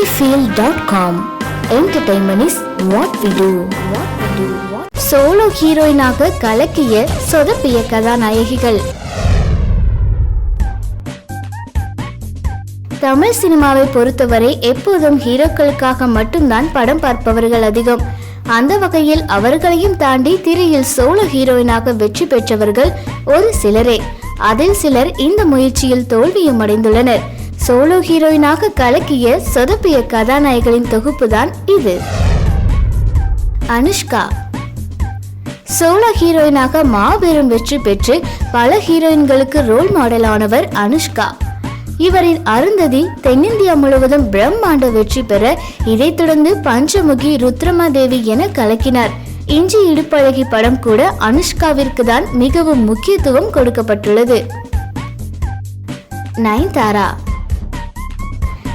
cinefield.com Entertainment is what we do. What we do. Solo ஹீரோயினாக கலக்கிய சொதப்பிய கதாநாயகிகள் தமிழ் சினிமாவை பொறுத்தவரை எப்போதும் ஹீரோக்களுக்காக மட்டும்தான் படம் பார்ப்பவர்கள் அதிகம் அந்த வகையில் அவர்களையும் தாண்டி திரையில் சோலோ ஹீரோயினாக வெற்றி பெற்றவர்கள் ஒரு சிலரே அதில் சிலர் இந்த முயற்சியில் தோல்வியும் அடைந்துள்ளனர் சோலோ ஹீரோயினாக கலக்கிய சொதப்பிய கதாநாயகனின் தொகுப்புதான் இது. அனுஷ்கா. சோலோ ஹீரோயினாக மாபெரும் வெற்றி பெற்று பல ஹீரோயின்களுக்கு ரோல் மாடலானவர் அனுஷ்கா. இவரின் அருந்ததி தென்னிந்தியா முழுவதும் பிரம்மாண்ட வெற்றி பெற இதைத் தொடர்ந்து பஞ்சமுகி ருத்ரமாதேவி என கலக்கினார். இஞ்சி இடுப்பழகி படம் கூட அனுஷ்காவிற்கு தான் மிகவும் முக்கியத்துவம் கொடுக்கப்பட்டுள்ளது. நயன்தாரா.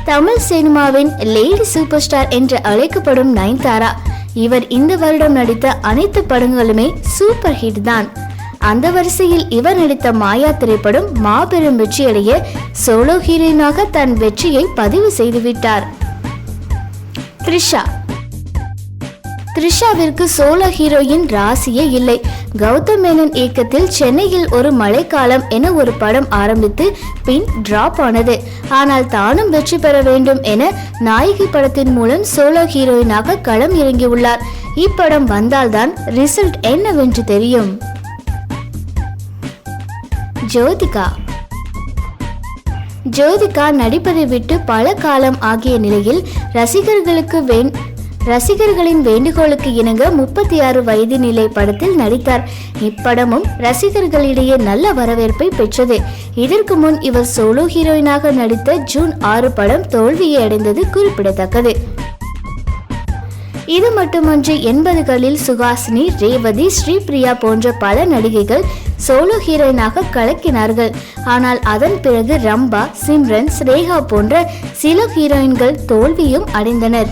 தமிழ் சினிமாவின் லேடி சூப்பர் ஸ்டார் என்று அழைக்கப்படும் நயன்தாரா. இவர் இந்த வருடம் நடித்த அனைத்து படங்களுமே சூப்பர் ஹிட் தான். அந்த வரிசையில் இவர் நடித்த மாயா திரைப்படம் மாபெரும் வெற்றியடைய சோலோ ஹீரோயினாக தன் வெற்றியை பதிவு செய்துவிட்டார். த்ரிஷா த்ரிஷாவிற்கு சோலோ ஹீரோயின் ராசியே இல்லை. கௌதம் மேனன் இயக்கத்தில் சென்னையில் ஒரு மழைக்காலம் என ஒரு படம் ஆரம்பித்து பின் டிராப் ஆனது. ஆனால் தானும் வெற்றி பெற வேண்டும் என நாயகி படத்தின் மூலம் சோலோ ஹீரோயினாக களம் இறங்கியுள்ளார். இப்படம் வந்தால்தான் ரிசல்ட் என்னவென்று தெரியும். ஜோதிகா. ஜோதிகா நடிப்பதை விட்டு பல காலம் ஆகிய நிலையில் ரசிகர்களுக்கு வேண் ரசிகர்களின் வேண்டுகோளுக்கு இணங்க முப்பத்தி ஆறு வயது நிலை படத்தில் நடித்தார். இப்படமும் ரசிகர்களிடையே நல்ல வரவேற்பை பெற்றது. இதற்கு முன் இவர் சோலோ ஹீரோயினாக நடித்த ஜூன் ஆறு படம் தோல்வியை அடைந்தது குறிப்பிடத்தக்கது. இது மட்டுமன்றி எண்பதுகளில் சுகாசினி ரேவதி ஸ்ரீபிரியா போன்ற பல நடிகைகள் சோலோ ஹீரோயினாக கலக்கினார்கள். ஆனால் அதன் பிறகு ரம்பா சிம்ரன் ஸ்ரேகா போன்ற சில ஹீரோயின்கள் தோல்வியும் அடைந்தனர்.